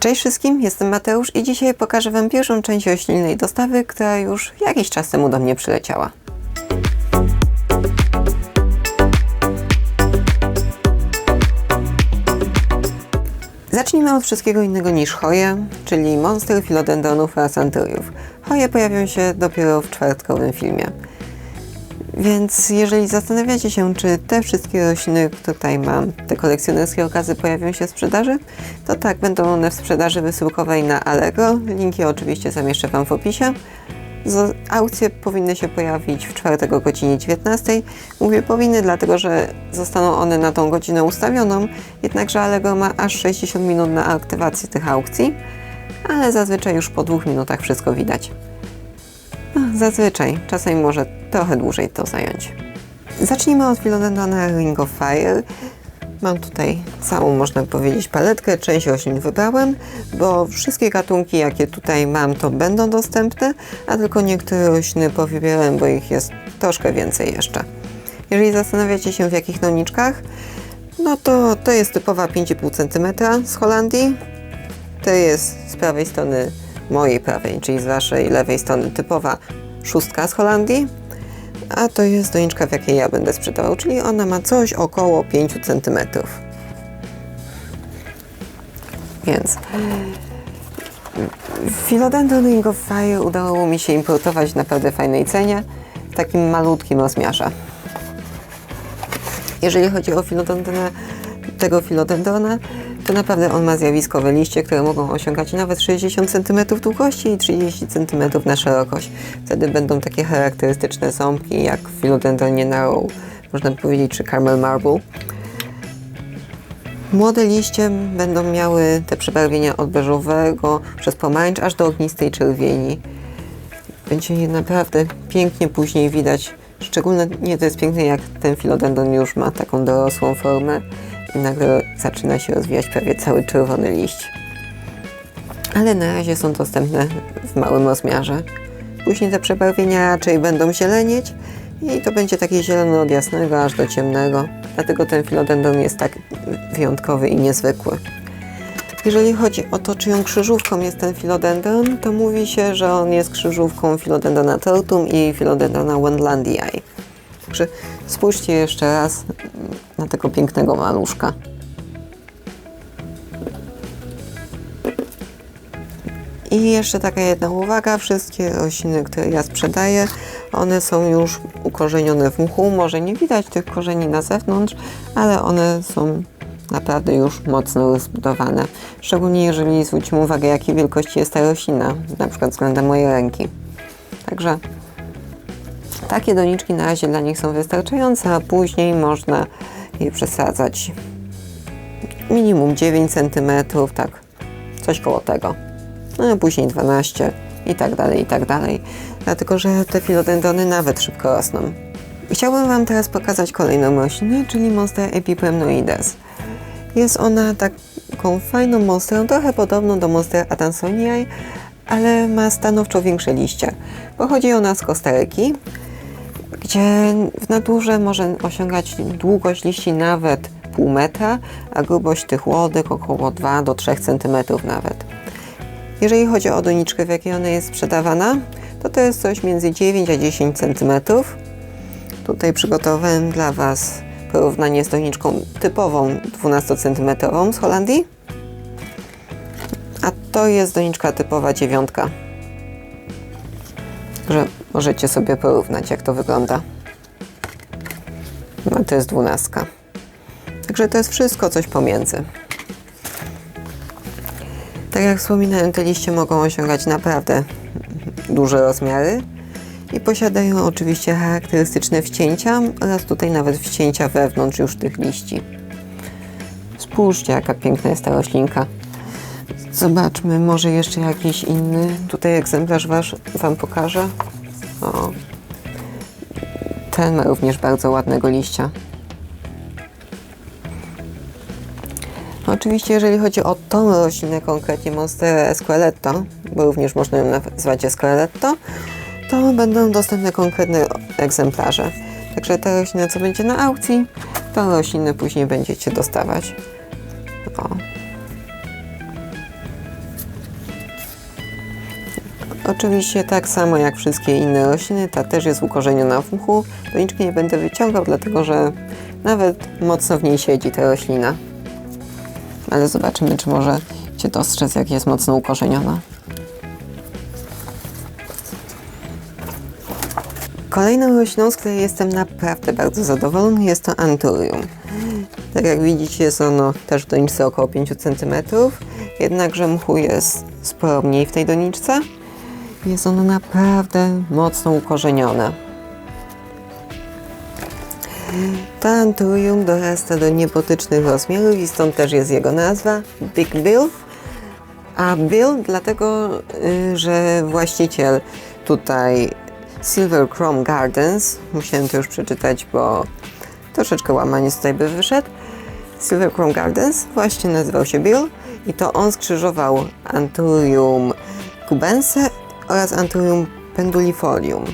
Cześć wszystkim, jestem Mateusz i dzisiaj pokażę Wam pierwszą część roślinnej dostawy, która już jakiś czas temu do mnie przyleciała. Zacznijmy od wszystkiego innego niż choje, czyli monster, filodendronów oraz antyriów. Choje pojawią się dopiero w czwartkowym filmie. Więc jeżeli zastanawiacie się, czy te wszystkie rośliny, które tutaj mam, te kolekcjonerskie okazy pojawią się w sprzedaży, to tak, będą one w sprzedaży wysyłkowej na Allegro. Linki oczywiście zamieszczę Wam w opisie. Aukcje powinny się pojawić w czwartek o godzinie 19. Mówię powinny, dlatego że zostaną one na tą godzinę ustawioną, jednakże Allegro ma aż 60 minut na aktywację tych aukcji, ale zazwyczaj już po dwóch minutach wszystko widać. Zazwyczaj, czasem może trochę dłużej to zająć. Zacznijmy od Philodendrona Ring of Fire. Mam tutaj całą, można powiedzieć, paletkę. Część roślin wybrałem, bo wszystkie gatunki, jakie tutaj mam, to będą dostępne, a tylko niektóre rośliny powybierałem, bo ich jest troszkę więcej jeszcze. Jeżeli zastanawiacie się, w jakich doniczkach, no to to jest typowa 5,5 cm z Holandii. To jest z prawej strony mojej prawej, czyli z waszej lewej strony typowa szóstka z Holandii. A to jest doniczka, w jakiej ja będę sprzedawał, czyli ona ma coś około 5 cm. Więc Philodendron Ring of Fire udało mi się importować w naprawdę fajnej cenie, w takim malutkim rozmiarze. Jeżeli chodzi o filodendrona, tego filodendrona, to naprawdę on ma zjawiskowe liście, które mogą osiągać nawet 60 cm długości i 30 cm na szerokość. Wtedy będą takie charakterystyczne ząbki, jak w filodendronie Narrow, można powiedzieć, czy Caramel Marble. Młode liście będą miały te przebarwienia od beżowego przez pomarańcz aż do ognistej czerwieni. Będzie je naprawdę pięknie później widać. Szczególnie to jest piękne, jak ten filodendron już ma taką dorosłą formę i nagle zaczyna się rozwijać prawie cały czerwony liść. Ale na razie są dostępne w małym rozmiarze. Później te przebarwienia raczej będą zielenieć i to będzie takie zielone od jasnego aż do ciemnego. Dlatego ten filodendron jest tak wyjątkowy i niezwykły. Jeżeli chodzi o to, czyją krzyżówką jest ten filodendron, to mówi się, że on jest krzyżówką filodendrona tortum i filodendrona wendlandii. Także spójrzcie jeszcze raz na tego pięknego maluszka. I jeszcze taka jedna uwaga, wszystkie rośliny, które ja sprzedaję, one są już ukorzenione w mchu. Może nie widać tych korzeni na zewnątrz, ale one są naprawdę już mocno rozbudowane. Szczególnie jeżeli zwrócimy uwagę, jakiej wielkości jest ta roślina, na przykład względem mojej ręki. Także takie doniczki na razie dla nich są wystarczające, a później można je przesadzać. Minimum 9 cm, tak, coś koło tego. No później 12 i tak dalej, i tak dalej. Dlatego, że te filodendrony nawet szybko rosną. Chciałbym Wam teraz pokazać kolejną roślinę, czyli Monstera epiplemnoides. Jest ona taką fajną monsterą, trochę podobną do Monstera adansonii, ale ma stanowczo większe liście. Pochodzi ona z Kostaryki, gdzie w naturze może osiągać długość liści nawet pół metra, a grubość tych łodek około 2 do 3 cm nawet. Jeżeli chodzi o doniczkę, w jakiej ona jest sprzedawana, to to jest coś między 9 a 10 cm. Tutaj przygotowałem dla Was porównanie z doniczką typową 12 cm z Holandii. A to jest doniczka typowa dziewiątka. Że możecie sobie porównać, jak to wygląda. No to jest dwunastka. Także to jest wszystko coś pomiędzy. Tak jak wspominałem, te liście mogą osiągać naprawdę duże rozmiary i posiadają oczywiście charakterystyczne wcięcia oraz tutaj nawet wcięcia wewnątrz już tych liści. Spójrzcie, jaka piękna jest ta roślinka. Zobaczmy, może jeszcze jakiś inny tutaj egzemplarz wasz, Wam pokażę. O. Ten ma również bardzo ładnego liścia. Oczywiście, jeżeli chodzi o tą roślinę, konkretnie Monstera esqueletto, bo również można ją nazwać esqueletto, to będą dostępne konkretne egzemplarze. Także ta roślina, co będzie na aukcji, tą roślinę później będziecie dostawać. O. Oczywiście tak samo jak wszystkie inne rośliny, ta też jest ukorzeniona w mchu. Doniczki nie będę wyciągał, dlatego że nawet mocno w niej siedzi ta roślina. Ale zobaczymy, czy może się dostrzec, jak jest mocno ukorzeniona. Kolejną rośliną, z której jestem naprawdę bardzo zadowolony, jest to Anturium. Tak jak widzicie, jest ono też w doniczce około 5 cm, jednakże mchu jest sporo mniej w tej doniczce. Jest ono naprawdę mocno ukorzenione. To Anturium dorasta do niebotycznych rozmiarów i stąd też jest jego nazwa Big Bill. A Bill dlatego, y, że właściciel tutaj Silver Chrome Gardens, musiałem to już przeczytać, bo troszeczkę łamanie tutaj by wyszedł. Silver Chrome Gardens właśnie nazywał się Bill i to on skrzyżował Anturium cubense oraz Anturium pendulifolium.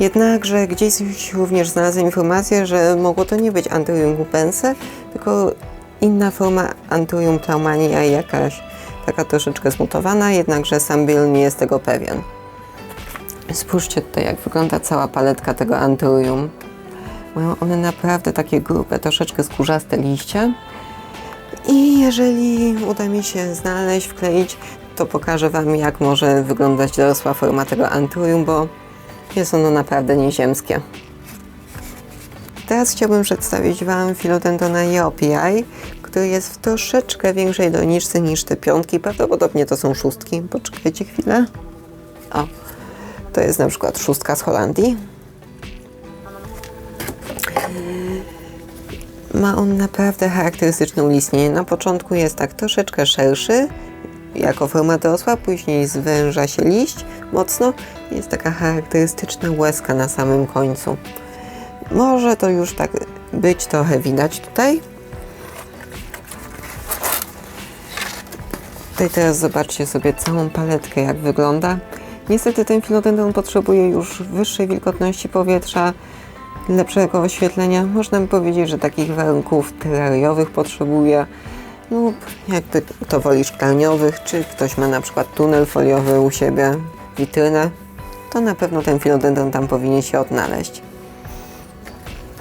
Jednakże gdzieś również znalazłem informację, że mogło to nie być Anturium cubense, tylko inna forma Anturium traumania, jakaś taka troszeczkę zmutowana, jednakże sam Bill nie jest tego pewien. Spójrzcie tutaj, jak wygląda cała paletka tego Anturium. Mają one naprawdę takie grube, troszeczkę skórzaste liście. I jeżeli uda mi się znaleźć, wkleić, to pokażę Wam, jak może wyglądać dorosła forma tego Anturium, bo jest ono naprawdę nieziemskie. Teraz chciałbym przedstawić Wam Philodendrona Jeopii, który jest w troszeczkę większej doniczce niż te piątki. Prawdopodobnie to są szóstki. Poczekajcie chwilę. O, to jest na przykład szóstka z Holandii. Ma on naprawdę charakterystyczną listnię. Na początku jest tak troszeczkę szerszy, jako forma dorosła, później zwęża się liść mocno. Jest taka charakterystyczna łezka na samym końcu. Może to już tak być trochę widać tutaj. Tutaj teraz zobaczcie sobie całą paletkę, jak wygląda. Niestety ten filodendron potrzebuje już wyższej wilgotności powietrza, lepszego oświetlenia. Można by powiedzieć, że takich warunków terrariowych potrzebuje lub jak to woli szklarniowych, czy ktoś ma na przykład tunel foliowy u siebie, witrynę, to na pewno ten filodendron tam powinien się odnaleźć.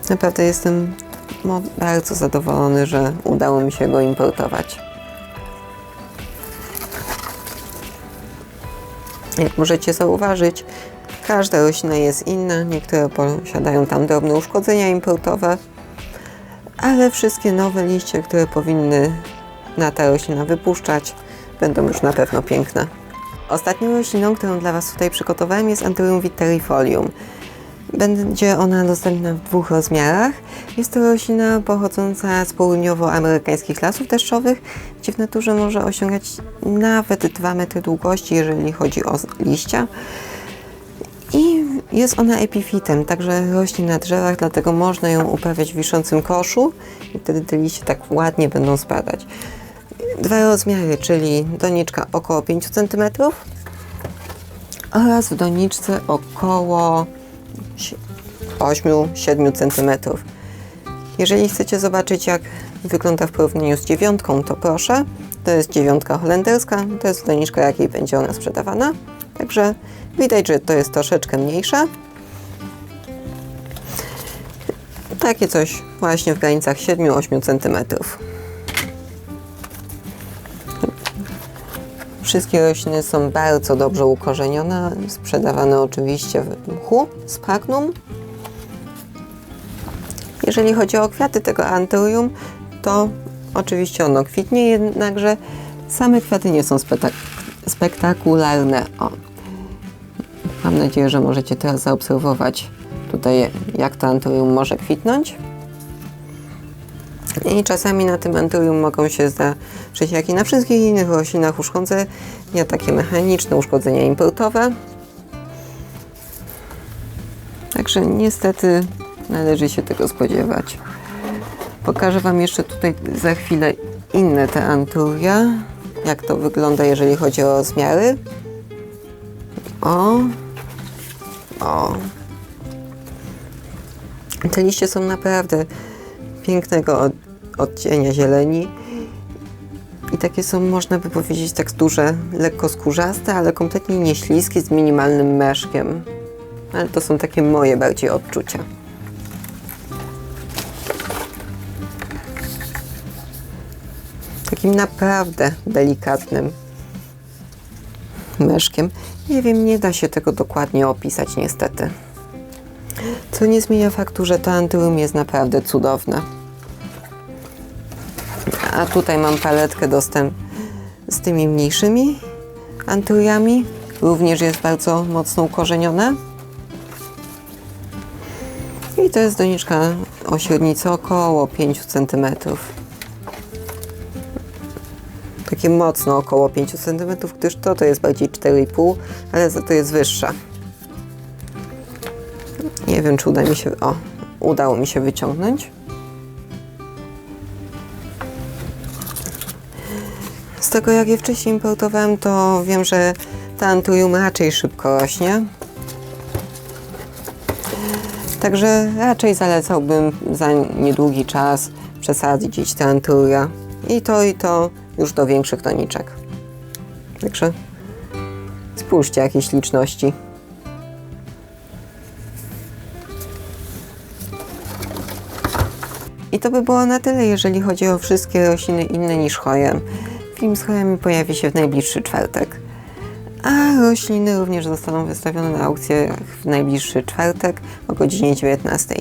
Naprawdę jestem bardzo zadowolony, że udało mi się go importować. Jak możecie zauważyć, każda roślina jest inna. Niektóre posiadają tam drobne uszkodzenia importowe, ale wszystkie nowe liście, które powinny na ta roślina wypuszczać, będą już na pewno piękne. Ostatnią rośliną, którą dla Was tutaj przygotowałem jest Anthurium vitterifolium. Będzie ona dostępna w dwóch rozmiarach. Jest to roślina pochodząca z południowoamerykańskich lasów deszczowych, gdzie w naturze może osiągać nawet 2 metry długości, jeżeli chodzi o liścia. I jest ona epifitem, także rośnie na drzewach, dlatego można ją uprawiać w wiszącym koszu i wtedy te liście tak ładnie będą spadać. Dwa rozmiary, czyli doniczka około 5 cm oraz w doniczce około 8-7 cm. Jeżeli chcecie zobaczyć, jak wygląda w porównaniu z dziewiątką, to proszę. To jest dziewiątka holenderska, to jest doniczka, jakiej będzie ona sprzedawana. Także widać, że to jest troszeczkę mniejsza. Takie coś właśnie w granicach 7-8 cm. Wszystkie rośliny są bardzo dobrze ukorzenione, sprzedawane oczywiście w mchu z pragnum. Jeżeli chodzi o kwiaty tego anturium, to oczywiście ono kwitnie, jednakże same kwiaty nie są spektak spektakularne. O. Mam nadzieję, że możecie teraz zaobserwować tutaj, jak to anturium może kwitnąć. I czasami na tym anturium mogą się zdarzyć, jak i na wszystkich innych roślinach, uszkodzenia takie mechaniczne, uszkodzenia importowe. Także niestety należy się tego spodziewać. Pokażę Wam jeszcze tutaj za chwilę inne te anturia, jak to wygląda, jeżeli chodzi o rozmiary. O, o. Te liście są naprawdę pięknego od, odcienia zieleni I takie są, można by powiedzieć, tekstury lekko skórzaste, ale kompletnie nie śliskie, z minimalnym meszkiem. Ale to są takie moje bardziej odczucia. Takim naprawdę delikatnym meszkiem. Nie wiem, nie da się tego dokładnie opisać niestety. Co nie zmienia faktu, że to antyrum jest naprawdę cudowne. A tutaj mam paletkę dostęp z tymi mniejszymi antyriami. Również jest bardzo mocno ukorzenione. I to jest doniczka o średnicy około 5 cm. Takie mocno około 5 cm, gdyż to to jest bardziej 4,5, ale za to jest wyższa. Nie wiem, czy uda mi się. O, udało mi się wyciągnąć. Z tego, jak je wcześniej importowałem, to wiem, że ta anturium raczej szybko rośnie. Także raczej zalecałbym za niedługi czas przesadzić te anturia. I to, i to już do większych doniczek. Także spójrzcie, jakie śliczności. I to by było na tyle, jeżeli chodzi o wszystkie rośliny inne niż chojem. Film z pojawi się w najbliższy czwartek. A rośliny również zostaną wystawione na aukcję w najbliższy czwartek o godzinie 19.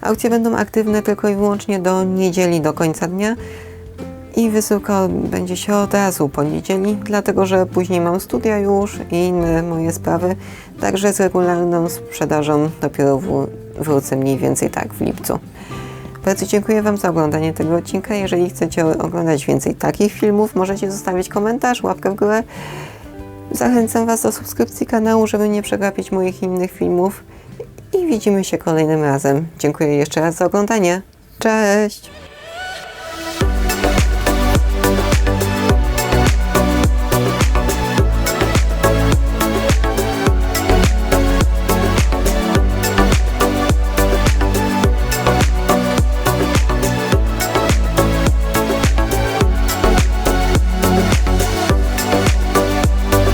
Aukcje będą aktywne tylko i wyłącznie do niedzieli, do końca dnia i wysyłka odbędzie się od razu po niedzieli, dlatego że później mam studia już i inne moje sprawy, także z regularną sprzedażą dopiero wró- wrócę mniej więcej tak w lipcu. Bardzo dziękuję Wam za oglądanie tego odcinka. Jeżeli chcecie oglądać więcej takich filmów, możecie zostawić komentarz, łapkę w górę. Zachęcam Was do subskrypcji kanału, żeby nie przegapić moich innych filmów. I widzimy się kolejnym razem. Dziękuję jeszcze raz za oglądanie. Cześć!